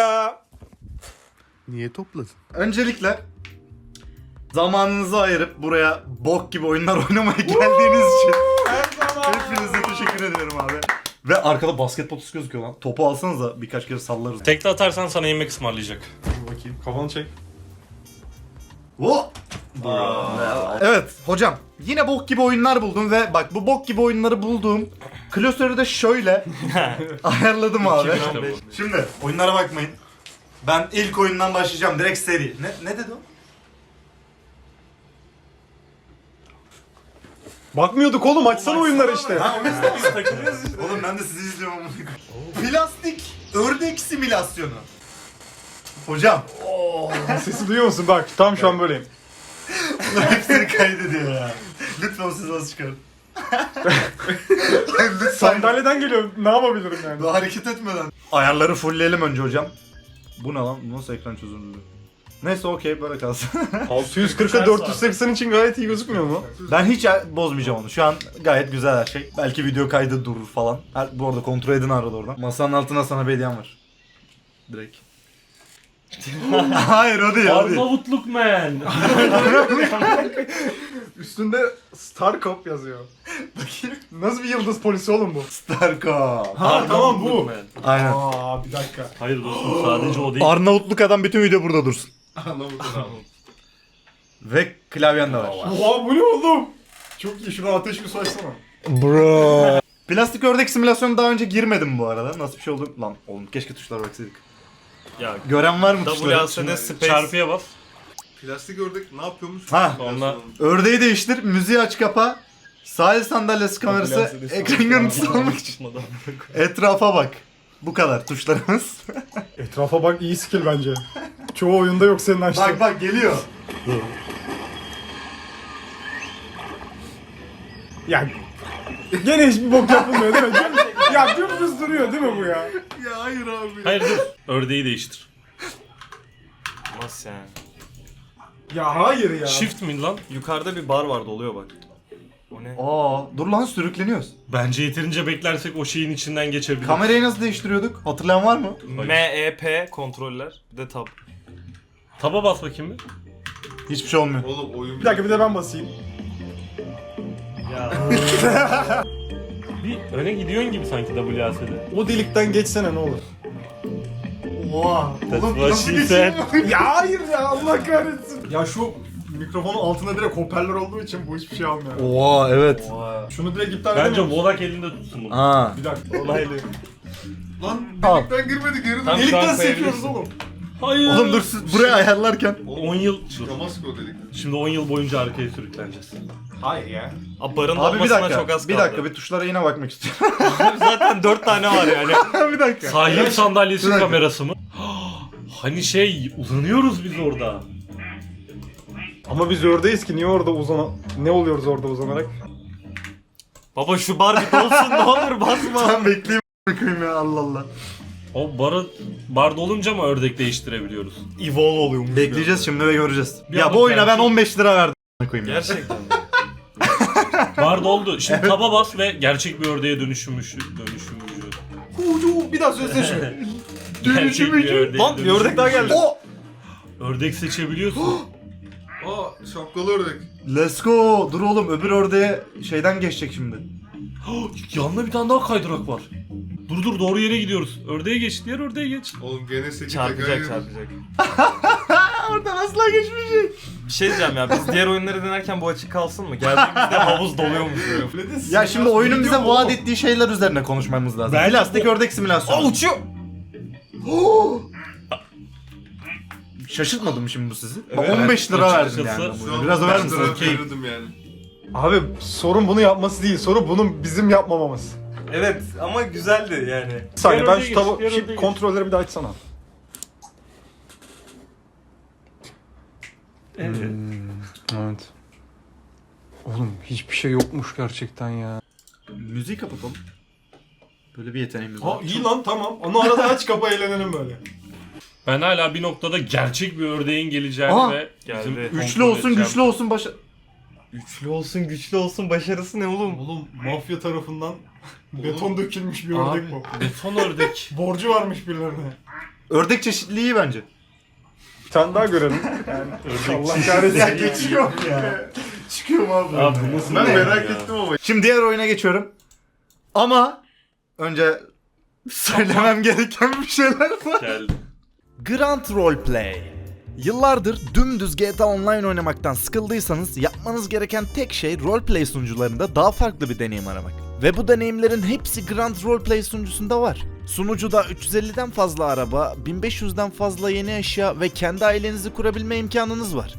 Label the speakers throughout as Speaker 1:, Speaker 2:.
Speaker 1: ya.
Speaker 2: Niye topladın?
Speaker 3: Öncelikle zamanınızı ayırıp buraya bok gibi oyunlar oynamaya geldiğiniz için
Speaker 1: Her zaman.
Speaker 3: hepinize teşekkür ediyorum abi. Ve arkada basketbol topu gözüküyor lan. Topu alsanız da birkaç kere sallarız.
Speaker 4: Tekte atarsan sana yemek ısmarlayacak.
Speaker 1: Dur bakayım. Kafanı çek.
Speaker 3: Oh! Evet hocam yine bok gibi oyunlar buldum ve bak bu bok gibi oyunları bulduğum klasörü de şöyle ayarladım abi.
Speaker 4: 2015.
Speaker 3: Şimdi oyunlara bakmayın. Ben ilk oyundan başlayacağım direkt seri. Ne, ne dedi o?
Speaker 1: Bakmıyorduk oğlum açsana oyunları işte.
Speaker 3: Ha, o yüzden biz takılıyoruz işte. Oğlum ben de sizi izliyorum. Plastik ördek simülasyonu. Hocam
Speaker 1: Sesi duyuyor musun? Bak tam şu an böyleyim.
Speaker 3: bunlar hepsini kaydediyor ya. Lütfen sesi az çıkarın. Lütfen.
Speaker 1: Sandalyeden geliyor. Ne yapabilirim yani?
Speaker 3: Daha hareket etmeden. Ayarları fullleyelim önce hocam. Bu ne lan? Nasıl ekran çözünürlüğü? Neyse okey böyle kalsın.
Speaker 1: 640'a 480 için gayet iyi gözükmüyor mu?
Speaker 3: ben hiç bozmayacağım onu. Şu an gayet güzel her şey. Belki video kaydı durur falan. Her, bu arada kontrol edin arada oradan. Masanın altına sana bir hediyem var. Direkt. Hayır o değil o değil.
Speaker 4: Arnavutluk man.
Speaker 1: Üstünde Starcop yazıyor.
Speaker 3: Bakayım.
Speaker 1: Nasıl bir yıldız polisi oğlum bu?
Speaker 3: Starcom.
Speaker 1: Ha tamam bu.
Speaker 4: Man.
Speaker 3: Aynen.
Speaker 1: Aa bir dakika.
Speaker 4: Hayır dostum sadece o değil.
Speaker 3: Arnavutluk adam bütün video burada dursun. Ve klavyen de var.
Speaker 1: Oha bu ne oğlum? Çok iyi şuradan ateş bir açsana.
Speaker 3: Bro. Plastik ördek simülasyonu daha önce girmedim bu arada. Nasıl bir şey oldu? Lan oğlum keşke tuşlara baksaydık.
Speaker 4: Ya
Speaker 3: Gören var mı tuşları?
Speaker 4: WASD space. Çarpıya bas.
Speaker 2: Plastik ördek ne yapıyormuş?
Speaker 3: Ha.
Speaker 4: Onunla-
Speaker 3: Ördeği değiştir, müziği aç kapa. Sahil sandalyesi kamerası ekran görüntüsü almak için. Etrafa bak. Bu kadar tuşlarımız.
Speaker 1: Etrafa bak iyi skill bence. Çoğu oyunda yok senin açtığın.
Speaker 3: bak bak geliyor.
Speaker 1: Ya gene hiçbir bok yapılmıyor değil mi? Ya dümdüz duruyor değil mi bu ya?
Speaker 2: Ya hayır abi.
Speaker 4: Hayır dur. Ördeği değiştir. Nasıl yani?
Speaker 1: Ya hayır ya.
Speaker 4: Shift mi lan?
Speaker 5: Yukarıda bir bar vardı oluyor bak. O ne?
Speaker 3: Aa, dur lan sürükleniyoruz.
Speaker 4: Bence yeterince beklersek o şeyin içinden geçebiliriz.
Speaker 3: Kamerayı nasıl değiştiriyorduk? Hatırlayan var mı?
Speaker 5: MEP kontroller. Bir de tab.
Speaker 4: Taba bas bakayım bir.
Speaker 3: Hiçbir şey olmuyor.
Speaker 2: Oğlum oyun
Speaker 1: Bir dakika bir de ben basayım.
Speaker 4: Ya. bir öne gidiyorsun gibi sanki WASD'de.
Speaker 1: O delikten geçsene ne olur.
Speaker 3: Oha. Oğlum
Speaker 4: what
Speaker 3: nasıl
Speaker 4: she said.
Speaker 3: geçiyor?
Speaker 1: ya hayır ya Allah kahretsin. Ya şu mikrofonun altında direkt hoparlör olduğu için bu hiçbir şey almıyor.
Speaker 3: Oha evet.
Speaker 1: Şunu direkt iptal
Speaker 4: Bence
Speaker 1: edemiyor musun?
Speaker 4: Volak elinde tutsun bunu.
Speaker 3: Ha.
Speaker 1: Bir dakika. Olaylı.
Speaker 2: Lan
Speaker 3: Al.
Speaker 2: delikten girmedi geri dön.
Speaker 1: Delikten sekiyoruz
Speaker 4: koyabilirsin.
Speaker 1: oğlum.
Speaker 4: Hayır.
Speaker 3: Oğlum dur siz buraya ayarlarken.
Speaker 4: 10 yıl dur.
Speaker 2: Damasko delikten.
Speaker 4: Şimdi 10 yıl boyunca arkaya sürükleneceğiz.
Speaker 1: Hayır ya.
Speaker 5: Abi barın
Speaker 3: Abi bir dakika.
Speaker 5: çok az kaldı.
Speaker 3: bir dakika bir tuşlara yine bakmak istiyorum.
Speaker 5: Zaten 4 tane var yani.
Speaker 3: bir dakika.
Speaker 4: Sahil sandalyesi
Speaker 3: Bir dakika.
Speaker 4: kamerası mı? hani şey uzanıyoruz biz orada.
Speaker 1: Ama biz ördeğiz ki niye orada uzana... Ne oluyoruz orada uzanarak?
Speaker 5: Baba şu bar bir dolsun ne olur basma.
Speaker 3: Sen bekleyeyim bakayım ya Allah Allah.
Speaker 4: O barı barda olunca mı ördek değiştirebiliyoruz?
Speaker 5: Evolve oluyormuş.
Speaker 3: Bekleyeceğiz şimdi ve göreceğiz.
Speaker 4: Bir
Speaker 3: ya
Speaker 4: anda
Speaker 3: bu oyuna ben
Speaker 4: gerçek-
Speaker 3: 15 lira verdim. koyayım ya.
Speaker 5: Gerçekten.
Speaker 4: Barda oldu. Şimdi taba bas ve gerçek bir ördeğe dönüşmüş dönüşümücü.
Speaker 1: Ucu bir daha söylesene şunu.
Speaker 4: Gerçek bir ördeğe
Speaker 5: Lan bir ördek daha geldi.
Speaker 3: O
Speaker 4: Ördek seçebiliyorsun.
Speaker 2: Aa şapkalı ördek.
Speaker 3: Let's go. Dur oğlum öbür ördeğe şeyden geçecek şimdi.
Speaker 4: Yanında bir tane daha kaydırak var. Dur dur doğru yere gidiyoruz. Ördeğe geç, diğer ördeğe geç.
Speaker 2: Oğlum gene 8
Speaker 5: Çarpacak çarpacak.
Speaker 3: Oradan asla geçmeyecek.
Speaker 5: Bir şey diyeceğim ya biz diğer oyunları denerken bu açık kalsın mı? Geldiğimizde havuz doluyormuş böyle.
Speaker 3: Ya şimdi oyunun bize vaat ettiği şeyler üzerine konuşmamız lazım.
Speaker 4: Bence
Speaker 3: Plastik ördek simülasyonu.
Speaker 5: Aa uçuyor.
Speaker 3: Şaşırtmadı mı şimdi bu sizi?
Speaker 5: Evet.
Speaker 3: 15 lira verdim yani. bu
Speaker 2: Şu
Speaker 3: oyuna.
Speaker 2: an
Speaker 3: Biraz över
Speaker 2: ben
Speaker 3: misin?
Speaker 4: Okey.
Speaker 2: yani.
Speaker 1: Abi sorun bunu yapması değil. Sorun bunun bizim yapmamamız.
Speaker 5: Evet ama güzeldi yani.
Speaker 1: Bir saniye ben şu tava...
Speaker 4: diğer
Speaker 1: Şu
Speaker 4: geç.
Speaker 1: kontrolleri bir daha açsana.
Speaker 4: Evet.
Speaker 1: Evet. Oğlum hiçbir şey yokmuş gerçekten ya.
Speaker 3: Müziği kapatalım. Böyle bir yeteneğimiz
Speaker 1: Ha
Speaker 3: var.
Speaker 1: iyi lan tamam. Onu arada aç kapa eğlenelim böyle.
Speaker 4: Ben hala bir noktada gerçek bir ördeğin geleceğini
Speaker 3: Aa,
Speaker 4: ve
Speaker 5: geldi. Üçlü
Speaker 3: olsun,
Speaker 4: edeceğim-
Speaker 3: güçlü olsun başa...
Speaker 5: Güçlü olsun güçlü olsun başarısı ne oğlum?
Speaker 1: Oğlum mafya tarafından beton dökülmüş bir ördek bu.
Speaker 4: Beton ördek.
Speaker 1: Borcu varmış birilerine.
Speaker 3: Ördek çeşitliliği iyi bence.
Speaker 1: Bir tane daha görelim. Yani Allah kahretsin.
Speaker 3: Ya geçiyor ya. Çıkıyorum abi.
Speaker 4: Abi bu nasıl
Speaker 2: Ben
Speaker 4: oyun
Speaker 2: merak
Speaker 4: ya?
Speaker 2: ettim ama.
Speaker 3: Şimdi diğer oyuna geçiyorum. Ama önce söylemem gereken bir şeyler var.
Speaker 4: Geldi.
Speaker 3: Grand Roleplay. Yıllardır dümdüz GTA Online oynamaktan sıkıldıysanız yapmanız gereken tek şey roleplay sunucularında daha farklı bir deneyim aramak. Ve bu deneyimlerin hepsi Grand Roleplay sunucusunda var. Sunucuda 350'den fazla araba, 1500'den fazla yeni eşya ve kendi ailenizi kurabilme imkanınız var.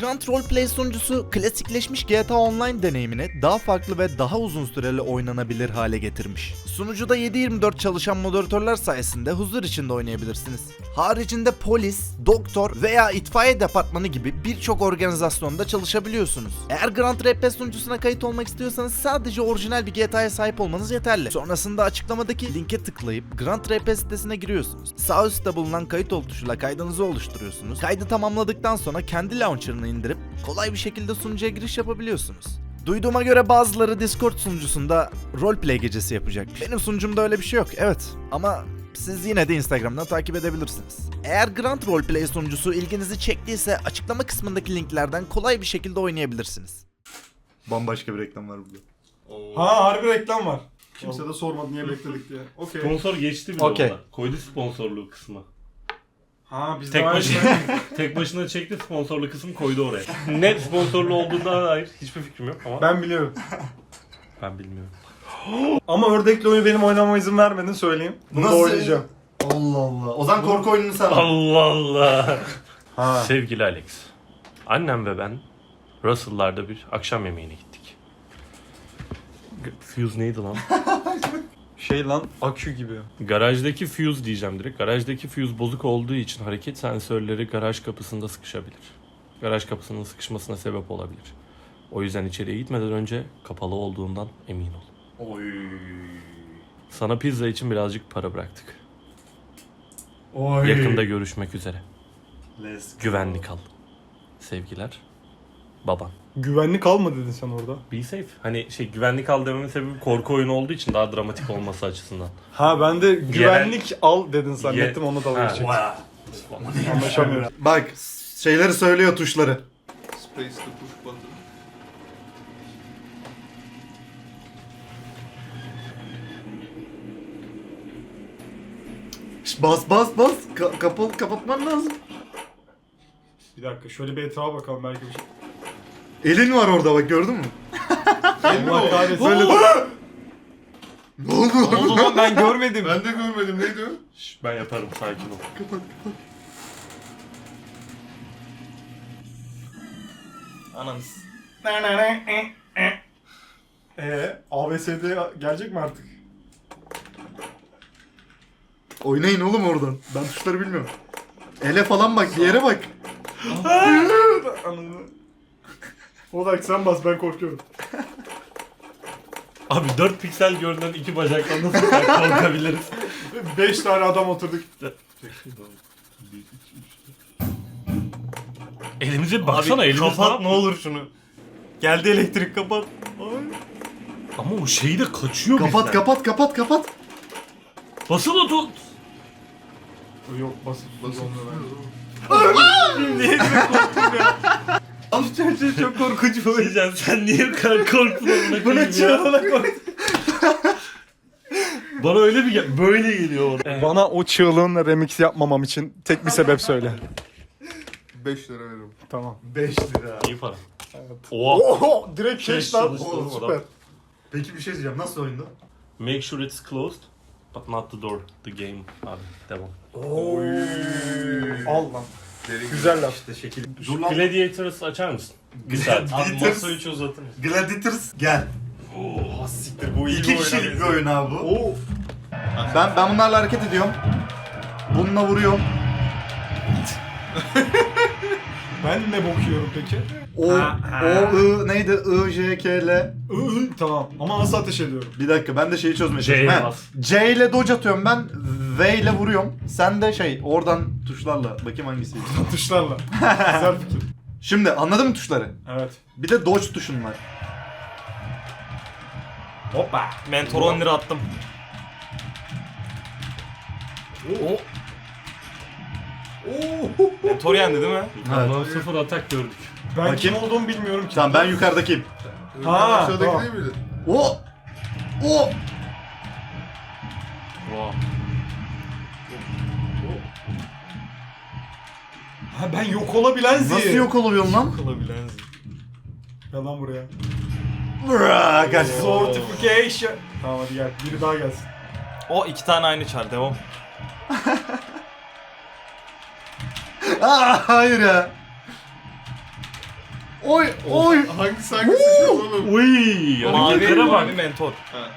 Speaker 3: Grand Roleplay sunucusu klasikleşmiş GTA Online deneyimini daha farklı ve daha uzun süreli oynanabilir hale getirmiş. Sunucuda 7-24 çalışan moderatörler sayesinde huzur içinde oynayabilirsiniz. Haricinde polis, doktor veya itfaiye departmanı gibi birçok organizasyonda çalışabiliyorsunuz. Eğer Grand RP sunucusuna kayıt olmak istiyorsanız sadece orijinal bir GTA'ya sahip olmanız yeterli. Sonrasında açıklamadaki linke tıklayıp Grand RP sitesine giriyorsunuz. Sağ üstte bulunan kayıt ol tuşuyla kaydınızı oluşturuyorsunuz. Kaydı tamamladıktan sonra kendi launcher'ını indirip kolay bir şekilde sunucuya giriş yapabiliyorsunuz. Duyduğuma göre bazıları Discord sunucusunda roleplay gecesi yapacakmış. Benim sunucumda öyle bir şey yok, evet. Ama siz yine de Instagram'dan takip edebilirsiniz. Eğer Grand Roleplay sunucusu ilginizi çektiyse açıklama kısmındaki linklerden kolay bir şekilde oynayabilirsiniz. Bambaşka bir reklam var burada.
Speaker 1: Ha harbi reklam var. Kimse de sormadı niye bekledik diye. Okey.
Speaker 4: Sponsor geçti bile
Speaker 3: Okey.
Speaker 4: ona. Koydu sponsorluğu kısmı.
Speaker 1: Ha biz
Speaker 4: Tek başına, tek başına çekti sponsorlu kısmı koydu oraya. Ne sponsorlu olduğuna dair hiçbir fikrim yok ama ben,
Speaker 1: Ben biliyorum.
Speaker 4: bilmiyorum.
Speaker 1: Ama ördekli oyunu benim oynamama izin vermedin söyleyeyim. Bunu
Speaker 3: Nasıl?
Speaker 1: da oynayacağım.
Speaker 3: Allah Allah. O zaman korku oyununu sen al.
Speaker 4: Allah Allah.
Speaker 1: Ha.
Speaker 4: Sevgili Alex, annem ve ben Russell'larda bir akşam yemeğine gittik. G- Fuse neydi lan?
Speaker 1: Şey lan akü gibi.
Speaker 4: Garajdaki fuse diyeceğim direkt. Garajdaki fuse bozuk olduğu için hareket sensörleri garaj kapısında sıkışabilir. Garaj kapısının sıkışmasına sebep olabilir. O yüzden içeriye gitmeden önce kapalı olduğundan emin ol.
Speaker 3: Oy.
Speaker 4: Sana pizza için birazcık para bıraktık.
Speaker 3: Oy.
Speaker 4: Yakında görüşmek üzere.
Speaker 3: Let's go.
Speaker 4: Güvenli kal. Sevgiler. Baban.
Speaker 1: Güvenli kalma dedin sen orada.
Speaker 4: Be safe. Hani şey güvenlik al dememin sebebi korku oyunu olduğu için daha dramatik olması açısından.
Speaker 1: Ha ben de güvenlik al dedin zannettim onu da
Speaker 4: Ha.
Speaker 1: geçecek.
Speaker 3: Bak şeyleri söylüyor tuşları.
Speaker 2: Space to push button.
Speaker 3: Şş, Bas bas bas. Ka- kapalı kapatman lazım.
Speaker 1: Bir dakika şöyle bir etrafa bakalım belki bir şey.
Speaker 3: Elin var orada bak gördün mü?
Speaker 1: Allah kahretsin.
Speaker 3: Böyle Ne oldu?
Speaker 1: oldu lan ben görmedim.
Speaker 2: Ben de görmedim neydi o?
Speaker 4: Şş, ben yaparım sakin ol.
Speaker 3: kapat kapat.
Speaker 5: Ananız.
Speaker 1: Eee ABSD gelecek mi artık?
Speaker 3: Oynayın oğlum oradan. Ben tuşları bilmiyorum. Ele falan bak, yere bak.
Speaker 1: Ananı. Odak sen bas ben korkuyorum.
Speaker 4: Abi 4 piksel görünen iki bacakla nasıl korkabiliriz?
Speaker 1: 5 tane adam oturduk.
Speaker 4: Elimize baksana elimiz
Speaker 5: kapat
Speaker 4: ne
Speaker 5: olur şunu. Geldi elektrik kapat.
Speaker 4: Ama o şeyi de kaçıyor
Speaker 3: Kapat
Speaker 4: bizden.
Speaker 3: kapat kapat kapat.
Speaker 4: Basılı tut.
Speaker 1: Yok bas.
Speaker 2: Basın.
Speaker 5: Abi çocuğu çok korkunç bu.
Speaker 4: Sen niye bu kadar korktun amına
Speaker 5: Bu
Speaker 4: koyayım ya?
Speaker 5: çığlığına korktu.
Speaker 4: Bana öyle bir gel böyle geliyor orada.
Speaker 1: Bana o çığlığınla remix yapmamam için tek bir sebep söyle.
Speaker 2: 5 lira veririm.
Speaker 1: Tamam.
Speaker 3: 5 lira.
Speaker 4: İyi para. Oha.
Speaker 1: Oho direkt keş lan.
Speaker 4: çalıştı
Speaker 1: süper.
Speaker 3: Peki bir şey diyeceğim. Nasıl oyunda?
Speaker 4: Make sure it's closed. But not the door. The game. Abi devam.
Speaker 1: Al lan.
Speaker 2: Derin
Speaker 1: Güzel laf.
Speaker 3: İşte şekil. Dur lan.
Speaker 4: Gladiators açar mısın? Güzel.
Speaker 5: Abi masa 3 uzatın.
Speaker 3: Gladiators gel.
Speaker 5: Oh siktir bu iyi
Speaker 3: İki
Speaker 5: bir oyun.
Speaker 3: kişilik bir oyun abi bu.
Speaker 1: Oo.
Speaker 3: Ben ben bunlarla hareket ediyorum. Bununla vuruyorum.
Speaker 1: Ben ne bokuyorum peki?
Speaker 3: O o I neydi? I J K L.
Speaker 1: Iı, tamam ama nasıl ateş ediyorum?
Speaker 3: Bir dakika ben de şeyi çözmeye çalışıyorum. He,
Speaker 4: bas.
Speaker 3: C ile dodge atıyorum ben. V ile vuruyorum. Sen de şey oradan tuşlarla. Bakayım hangisiydi.
Speaker 1: Tuşlarla. Güzel fikir.
Speaker 3: Şimdi anladın mı tuşları?
Speaker 1: Evet.
Speaker 3: Bir de dodge tuşun var.
Speaker 1: Hoppa.
Speaker 5: Mentor 10 lira attım. Mentor yendi değil mi?
Speaker 4: Yukarıdan sıfır atak gördük.
Speaker 1: Ben kim
Speaker 3: Bakayım.
Speaker 1: olduğumu bilmiyorum ki.
Speaker 3: Tamam ben yukarıdakiyim.
Speaker 1: Ha,
Speaker 2: Aşağıdaki
Speaker 1: tamam.
Speaker 2: değil miydi?
Speaker 3: O! O!
Speaker 4: Wow.
Speaker 1: Ha ben yok olabilen zi.
Speaker 3: Nasıl yok oluyorsun lan?
Speaker 5: Kılabilen
Speaker 1: Gel lan buraya.
Speaker 3: Bırak kaç.
Speaker 1: Sortification. Tamam hadi gel. Biri daha gelsin.
Speaker 5: O iki tane aynı çar devam.
Speaker 3: Aa, hayır ya. Oy oy.
Speaker 2: Hangisi hangisi oğlum?
Speaker 4: Uy,
Speaker 5: Mavi,
Speaker 4: hareketlere bak.
Speaker 5: mavi mentor.
Speaker 2: Ha.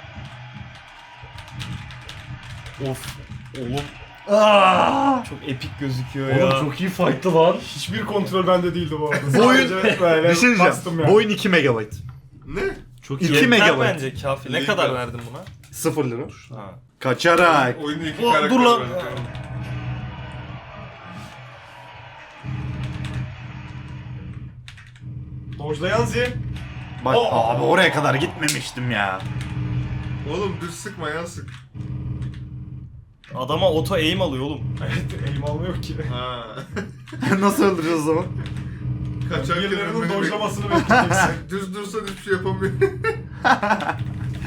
Speaker 5: Of. Oğlum
Speaker 3: Aa.
Speaker 5: çok epik gözüküyor ya.
Speaker 4: Oğlum çok iyi fight'tı lan.
Speaker 1: Hiçbir kontrol bende değildi bu arada.
Speaker 3: Bu oyun
Speaker 1: Sadece böyle
Speaker 3: bir şey
Speaker 1: bastım
Speaker 3: diyeceğim.
Speaker 1: yani.
Speaker 3: Bu oyun 2 megabayt.
Speaker 2: Ne?
Speaker 4: Çok
Speaker 3: İki
Speaker 4: iyi.
Speaker 3: me-
Speaker 5: Yeter
Speaker 3: megabyte.
Speaker 5: bence kafi. Ne kadar verdin buna?
Speaker 3: 0 lira.
Speaker 5: Ha.
Speaker 3: Kaçarak.
Speaker 2: Oyunda iki
Speaker 5: O,
Speaker 2: karakter
Speaker 5: dur lan.
Speaker 1: Dojlayan zi.
Speaker 3: Bak
Speaker 1: Oo.
Speaker 3: abi oraya kadar gitmemiştim ya.
Speaker 2: Oğlum düz sıkma yan sık.
Speaker 5: Adama auto aim alıyor oğlum.
Speaker 1: Evet eğim almıyor ki.
Speaker 2: Ha.
Speaker 3: Nasıl öldüreceğiz o zaman?
Speaker 2: Kaçarken
Speaker 1: Birilerinin dojlamasını bekleyeceksin.
Speaker 2: bek- Düz dursan hiçbir şey yapamıyor.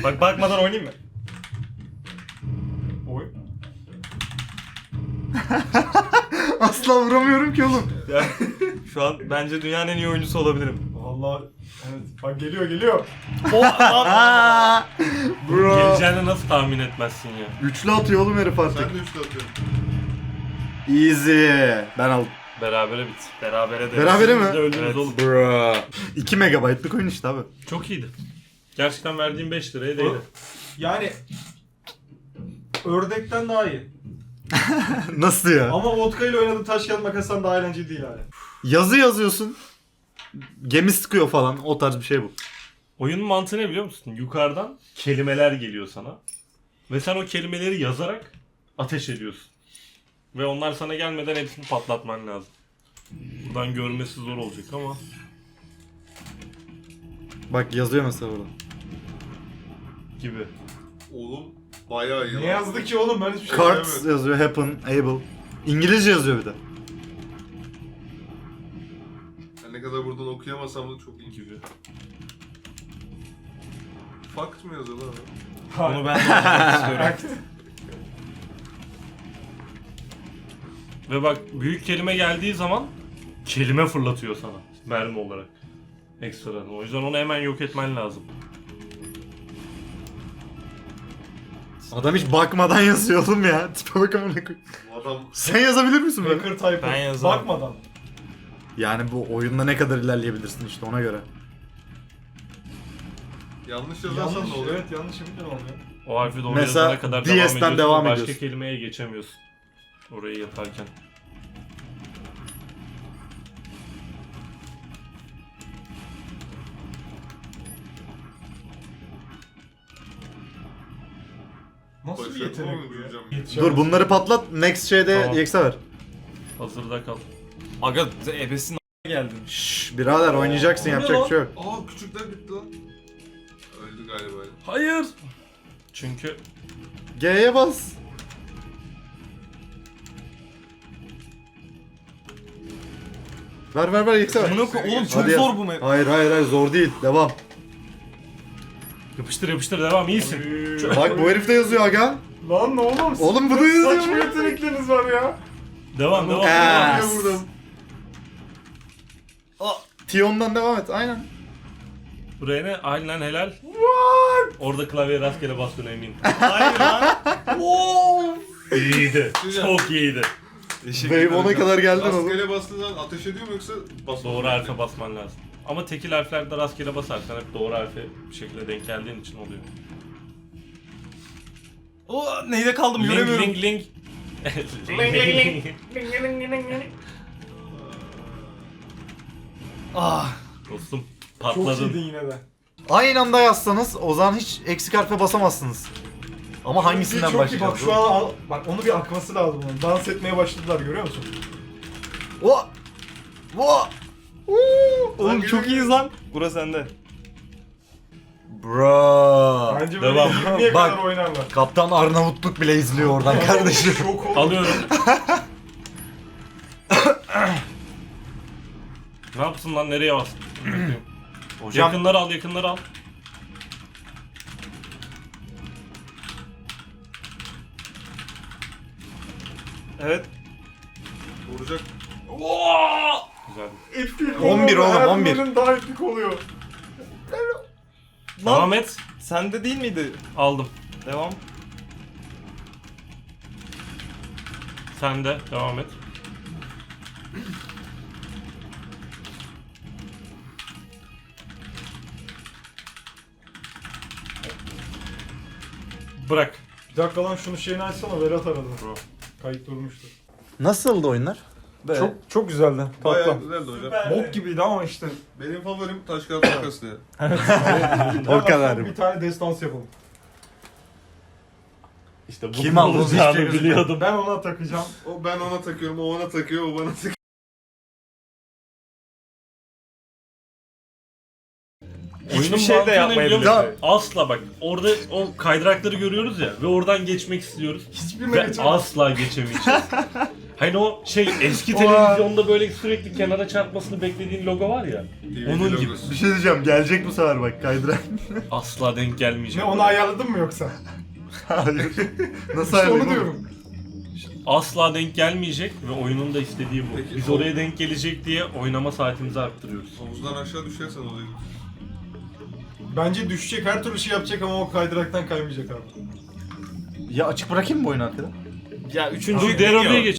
Speaker 5: Bak bakmadan oynayayım mı?
Speaker 1: Oy.
Speaker 3: Asla vuramıyorum ki oğlum.
Speaker 5: Yani şu an bence dünyanın en iyi oyuncusu olabilirim.
Speaker 1: Vallahi evet. Bak geliyor geliyor.
Speaker 5: O adam
Speaker 3: bro.
Speaker 4: Geleceğini nasıl tahmin etmezsin ya?
Speaker 3: Üçlü atıyor oğlum herif artık.
Speaker 2: Sen de üçlü atıyorsun.
Speaker 3: Easy. Ben aldım.
Speaker 4: Berabere bit.
Speaker 5: berabere de.
Speaker 3: Berabere mi?
Speaker 4: De öldünüz
Speaker 5: Evet.
Speaker 4: oğlum.
Speaker 3: Bro. 2 megabaytlık oyun işte abi.
Speaker 4: Çok iyiydi. Gerçekten verdiğim 5 liraya değdi.
Speaker 1: Yani ördekten daha iyi.
Speaker 3: Nasıl ya?
Speaker 1: Ama vodka ile oynadığın taş kağıt makasdan daha eğlenceli değil yani.
Speaker 3: Yazı yazıyorsun. Gemi sıkıyor falan. O tarz bir şey bu.
Speaker 4: Oyunun mantığı ne biliyor musun? Yukarıdan kelimeler geliyor sana. Ve sen o kelimeleri yazarak ateş ediyorsun. Ve onlar sana gelmeden hepsini patlatman lazım. Buradan görmesi zor olacak ama.
Speaker 3: Bak yazıyor mesela burada.
Speaker 4: Gibi.
Speaker 2: Oğlum bayağı iyi.
Speaker 1: Ne
Speaker 2: lan.
Speaker 1: yazdı ki oğlum ben hiçbir şey
Speaker 3: Cards yazıyor. Happen. Able. İngilizce yazıyor bir de.
Speaker 2: Ben ne kadar buradan okuyamasam da çok iyi.
Speaker 4: Gibi.
Speaker 2: Fact mı yazıyor lan?
Speaker 5: Bunu ben de istiyorum.
Speaker 4: Ve bak büyük kelime geldiği zaman kelime fırlatıyor sana. Mermi olarak. Ekstradan. O yüzden onu hemen yok etmen lazım.
Speaker 3: Adam hiç bakmadan yazıyor oğlum ya. Tipe bak amına koyayım.
Speaker 2: Bu adam
Speaker 3: Sen yazabilir misin böyle?
Speaker 1: Hacker type.
Speaker 5: Ben yazamam.
Speaker 1: Bakmadan.
Speaker 3: Yani bu oyunda ne kadar ilerleyebilirsin işte ona göre.
Speaker 2: yanlış yazarsan ne oluyor?
Speaker 1: evet yanlış emin oluyor.
Speaker 4: O harfi doğru
Speaker 3: Mesela
Speaker 4: yazana kadar
Speaker 3: DS'den
Speaker 4: devam ediyorsun.
Speaker 3: devam
Speaker 4: başka
Speaker 3: ediyorsun.
Speaker 4: kelimeye geçemiyorsun. Orayı yaparken.
Speaker 1: Nasıl bir yetenek bu ya?
Speaker 3: Dur bunları patlat. Next şeyde
Speaker 4: Tamam.
Speaker 3: Yeksa ver.
Speaker 4: Hazırda kal.
Speaker 5: Aga ebesin geldin.
Speaker 3: Şşş birader oynayacaksın yapacak bir şey yok.
Speaker 2: Aa küçükler gitti lan. Öldü galiba.
Speaker 4: Hayır. Çünkü
Speaker 3: G'ye bas. Ver ver ver Yeksa ver.
Speaker 5: Amına koy- oğlum çok
Speaker 3: Hadi yaz.
Speaker 5: zor bu me-
Speaker 3: Hayır hayır hayır zor değil. Devam.
Speaker 4: yapıştır yapıştır devam iyisin.
Speaker 3: Bak bu herif de yazıyor aga.
Speaker 1: Lan ne oğlum?
Speaker 3: Oğlum bu da
Speaker 1: Saçma
Speaker 3: yazıyor.
Speaker 1: yetenekleriniz var ya.
Speaker 4: Devam devam.
Speaker 3: Ee.
Speaker 4: devam.
Speaker 2: Ya buradan.
Speaker 3: Tion'dan devam et aynen.
Speaker 4: Buraya ne? Aynen helal. Orada klavyeye rastgele bastığına eminim.
Speaker 5: Hayır lan.
Speaker 4: iyiydi. Çok iyiydi.
Speaker 3: Wave 10'a kadar geldin oğlum.
Speaker 2: Rastgele bastığın zaman ateş ediyor mu yoksa basma?
Speaker 4: Doğru harfe basman lazım. Ama tekil harflerde rastgele basarsan hep doğru harfe bir şekilde denk geldiğin için oluyor.
Speaker 5: O neyde kaldım
Speaker 4: Link
Speaker 5: göremiyorum.
Speaker 4: link link.
Speaker 5: Ah.
Speaker 4: Dostum
Speaker 1: Çok
Speaker 4: patladın.
Speaker 1: yine de.
Speaker 3: Aynı anda yazsanız o zaman hiç eksik harfe basamazsınız. Ama hangisinden
Speaker 1: Çok iyi
Speaker 3: başlayacağız?
Speaker 1: bak şu an al, bak onu bir akması lazım onun. Dans etmeye başladılar görüyor musun?
Speaker 3: O! O!
Speaker 5: Oğlum çok iyiyiz lan. Bura sende.
Speaker 3: Bro.
Speaker 1: Bence böyle
Speaker 4: Devam.
Speaker 1: 20'ye
Speaker 3: Bak.
Speaker 1: kadar oynarlar.
Speaker 3: Kaptan Arnavutluk bile izliyor oradan kardeşim.
Speaker 1: Oldum.
Speaker 4: Alıyorum. Ne yaptın lan nereye bastın?
Speaker 5: Hocam
Speaker 4: yakınları al yakınları al.
Speaker 5: evet.
Speaker 2: Vuracak.
Speaker 4: Güzel.
Speaker 1: Epik
Speaker 5: 11
Speaker 1: oluyor,
Speaker 5: oğlum,
Speaker 1: her
Speaker 5: 11.
Speaker 1: bölüm daha epik oluyor.
Speaker 4: Devam et.
Speaker 5: Sende değil miydi?
Speaker 4: Aldım.
Speaker 5: Devam.
Speaker 4: Sen de devam et. Bırak.
Speaker 1: Bir dakika lan şunu şeyini açsana Vedat aradı. Kayıt durmuştu.
Speaker 3: Nasıldı oyunlar?
Speaker 1: Çok çok güzeldi.
Speaker 2: Bayağı
Speaker 1: Tatlı.
Speaker 2: güzeldi hocam.
Speaker 1: Bok gibiydi ama işte.
Speaker 2: Benim favorim taş kağıt makas diye.
Speaker 3: O kadar.
Speaker 1: Bir tane destans yapalım.
Speaker 4: İşte
Speaker 3: Kim
Speaker 4: bunu olacağını
Speaker 3: İşte-
Speaker 4: biliyordum.
Speaker 1: Ben ona takacağım.
Speaker 2: O ben ona takıyorum, o ona takıyor, o bana takıyor.
Speaker 5: Hiçbir şey de yapmayabilir.
Speaker 4: Asla bak orada o kaydırakları görüyoruz ya ve oradan geçmek istiyoruz.
Speaker 1: Hiçbir
Speaker 4: Ve asla geçemeyeceğiz. Hani o şey eski televizyonda böyle sürekli kenara çarpmasını beklediğin logo var ya.
Speaker 2: DVD
Speaker 4: Onun gibi.
Speaker 2: logosu.
Speaker 3: Bir şey diyeceğim gelecek bu sefer bak kaydırak.
Speaker 4: Asla denk gelmeyecek.
Speaker 1: Ne onu ayarladın mı yoksa?
Speaker 3: Hayır. Nasıl
Speaker 1: İşte
Speaker 3: ayarladın
Speaker 1: onu diyorum.
Speaker 4: Asla denk gelmeyecek ve oyunun da istediği bu.
Speaker 2: Peki,
Speaker 4: Biz
Speaker 2: o-
Speaker 4: oraya denk gelecek diye oynama saatimizi arttırıyoruz.
Speaker 2: Havuzdan aşağı düşersen oluyor.
Speaker 1: Bence düşecek her türlü şey yapacak ama o kaydıraktan kaymayacak abi.
Speaker 3: Ya açık bırakayım mı bu oyunu arkada?
Speaker 5: Ya üçüncü
Speaker 4: odaya geç.